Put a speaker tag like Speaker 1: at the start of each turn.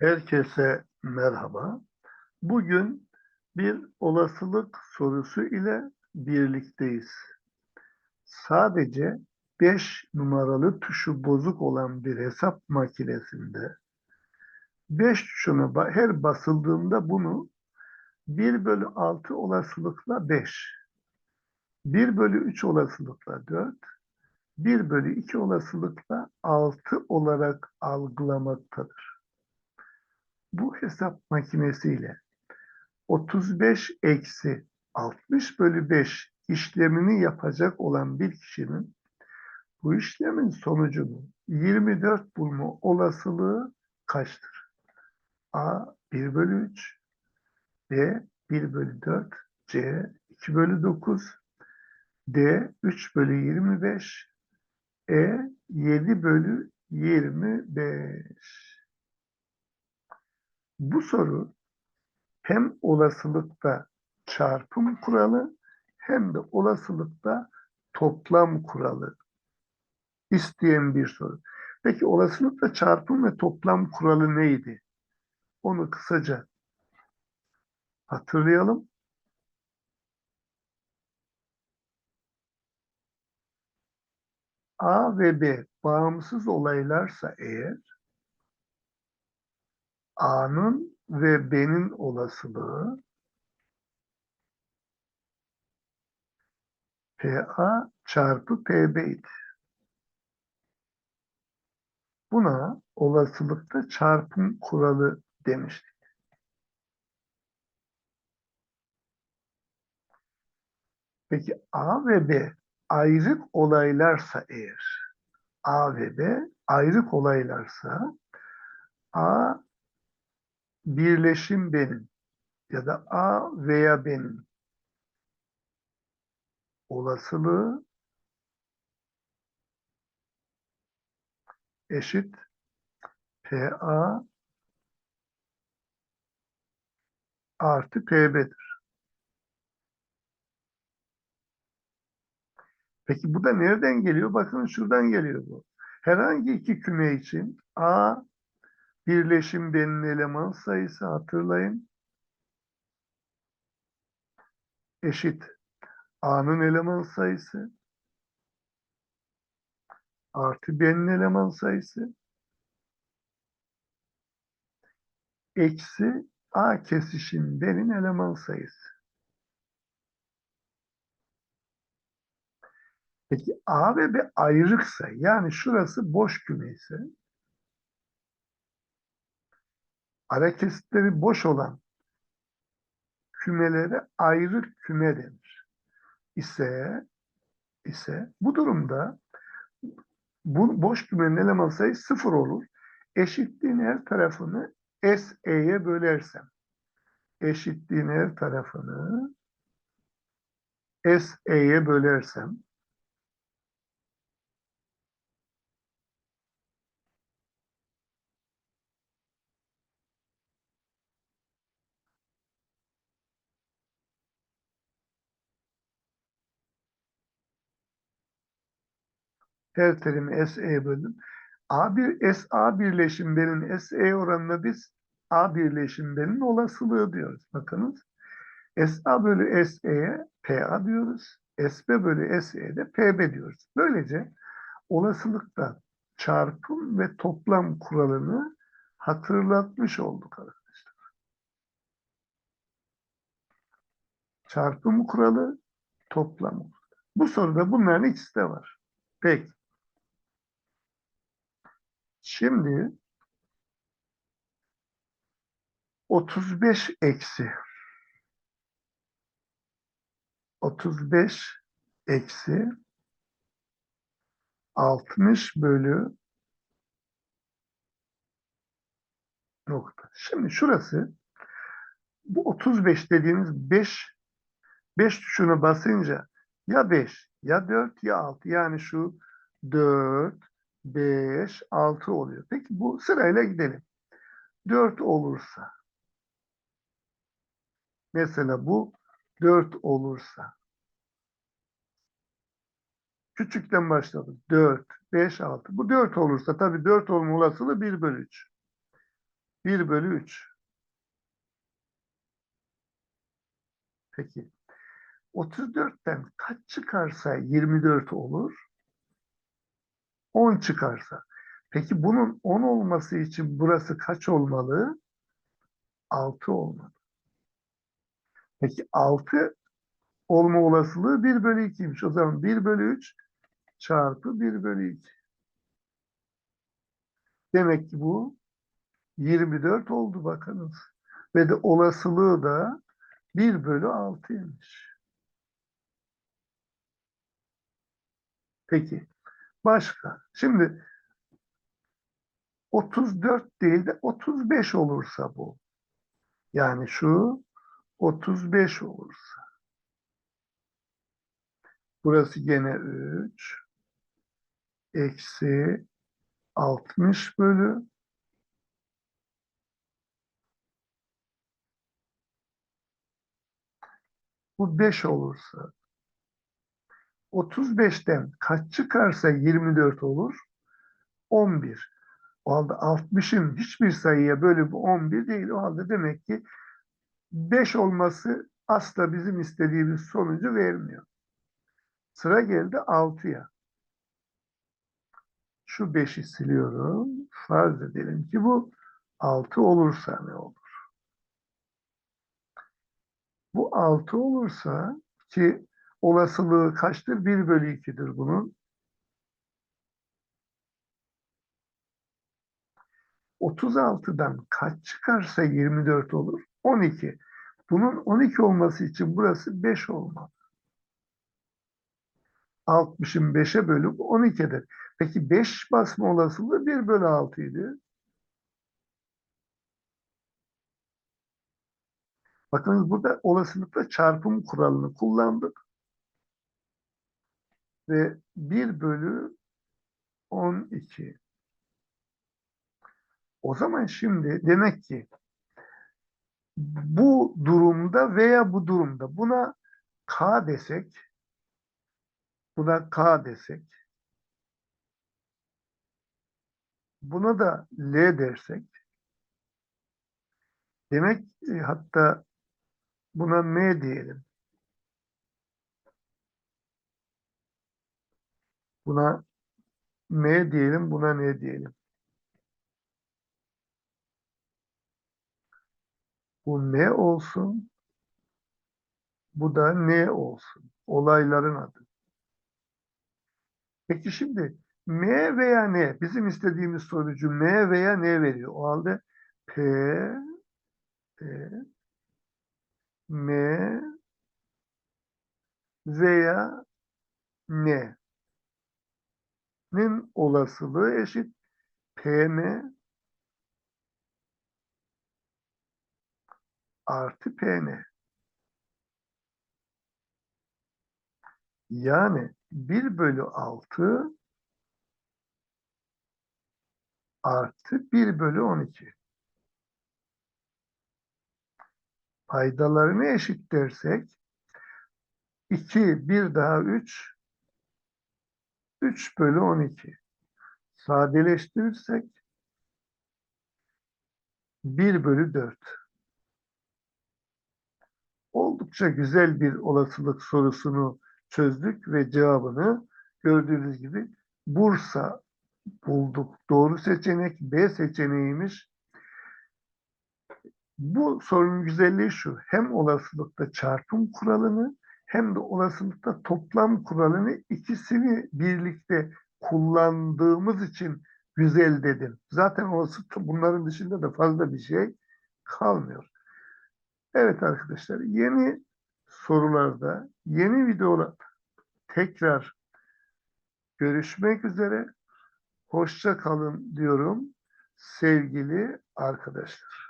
Speaker 1: Herkese merhaba. Bugün bir olasılık sorusu ile birlikteyiz. Sadece 5 numaralı tuşu bozuk olan bir hesap makinesinde 5 tuşuna ba- her basıldığında bunu 1 bölü 6 olasılıkla 5, 1 bölü 3 olasılıkla 4, 1 bölü 2 olasılıkla 6 olarak algılamaktadır. Bu hesap makinesiyle 35 eksi 60 bölü 5 işlemini yapacak olan bir kişinin bu işlemin sonucunu 24 bulma olasılığı kaçtır? A 1 bölü 3, B 1 bölü 4, C 2 bölü 9, D 3 bölü 25, E 7 bölü 25. Bu soru hem olasılıkta çarpım kuralı hem de olasılıkta toplam kuralı isteyen bir soru. Peki olasılıkta çarpım ve toplam kuralı neydi? Onu kısaca hatırlayalım. A ve B bağımsız olaylarsa eğer A'nın ve B'nin olasılığı PA çarpı PB'ydi. Buna olasılıkta çarpım kuralı demiştik. Peki A ve B ayrık olaylarsa eğer A ve B ayrık olaylarsa A birleşim benim ya da A veya benim olasılığı eşit PA artı PB'dir. Peki bu da nereden geliyor? Bakın şuradan geliyor bu. Herhangi iki küme için A birleşim B'nin eleman sayısı hatırlayın. Eşit A'nın eleman sayısı artı B'nin eleman sayısı eksi A kesişim B'nin eleman sayısı. Peki A ve B ayrıksa yani şurası boş küme ara kesitleri boş olan kümelere ayrık küme denir. İse ise bu durumda bu boş kümenin eleman sayısı sıfır olur. Eşitliğin her tarafını SE'ye bölersem eşitliğin her tarafını SE'ye bölersem her terimi SE'ye böldüm. A bir SA birleşimlerinin SE oranına biz A birleşimlerinin olasılığı diyoruz. Bakınız. SA bölü SE'ye PA diyoruz. SB bölü SE'ye de PB diyoruz. Böylece olasılıkta çarpım ve toplam kuralını hatırlatmış olduk arkadaşlar. Çarpım kuralı, toplam kuralı. Bu soruda bunların ikisi de var. Peki. Şimdi 35 eksi 35 eksi 60 bölü nokta. Şimdi şurası bu 35 dediğimiz 5 5 tuşuna basınca ya 5 ya 4 ya 6 yani şu 4 5 6 oluyor. Peki bu sırayla gidelim. 4 olursa mesela bu 4 olursa küçükten başladık. 4, 5, 6. Bu 4 olursa tabii 4 olma olasılığı 1 bölü 3. 1 bölü 3. Peki. 34'ten kaç çıkarsa 24 olur? 10 çıkarsa. Peki bunun 10 olması için burası kaç olmalı? 6 olmalı. Peki 6 olma olasılığı 1 bölü 2'ymiş. O zaman 1 bölü 3 çarpı 1 bölü 2. Demek ki bu 24 oldu bakınız. Ve de olasılığı da 1 bölü 6'ymış. Peki. Başka. Şimdi 34 değil de 35 olursa bu. Yani şu 35 olursa. Burası gene 3. Eksi 60 bölü bu 5 olursa 35'ten kaç çıkarsa 24 olur? 11. O halde 60'ın hiçbir sayıya bölü bu 11 değil. O halde demek ki 5 olması asla bizim istediğimiz sonucu vermiyor. Sıra geldi 6'ya. Şu 5'i siliyorum. Farz edelim ki bu 6 olursa ne olur? Bu 6 olursa ki olasılığı kaçtır? 1 bölü 2'dir bunun. 36'dan kaç çıkarsa 24 olur? 12. Bunun 12 olması için burası 5 olmalı. 60'ın 5'e bölüp 12'dir. Peki 5 basma olasılığı 1 bölü 6 idi. Bakınız burada olasılıkla çarpım kuralını kullandık. Ve 1 bölü 12. O zaman şimdi demek ki bu durumda veya bu durumda buna K desek buna K desek buna da L dersek demek e, hatta buna M diyelim. Buna M diyelim, buna ne diyelim? Bu ne olsun? Bu da ne olsun? Olayların adı. Peki şimdi M veya ne? Bizim istediğimiz sonucu M veya ne veriyor? O halde P, P M veya N nin olasılığı eşit PM artı PN. Yani 1 bölü 6 artı 1 bölü 12. Paydalarını eşit dersek 2, 1 daha 3 3 bölü 12. Sadeleştirirsek 1 bölü 4. Oldukça güzel bir olasılık sorusunu çözdük ve cevabını gördüğünüz gibi Bursa bulduk. Doğru seçenek B seçeneğiymiş. Bu sorunun güzelliği şu. Hem olasılıkta çarpım kuralını hem de olasılıkta toplam kuralını ikisini birlikte kullandığımız için güzel dedim. Zaten olasılıkta bunların dışında da fazla bir şey kalmıyor. Evet arkadaşlar yeni sorularda, yeni videolar tekrar görüşmek üzere. Hoşça kalın diyorum sevgili arkadaşlar.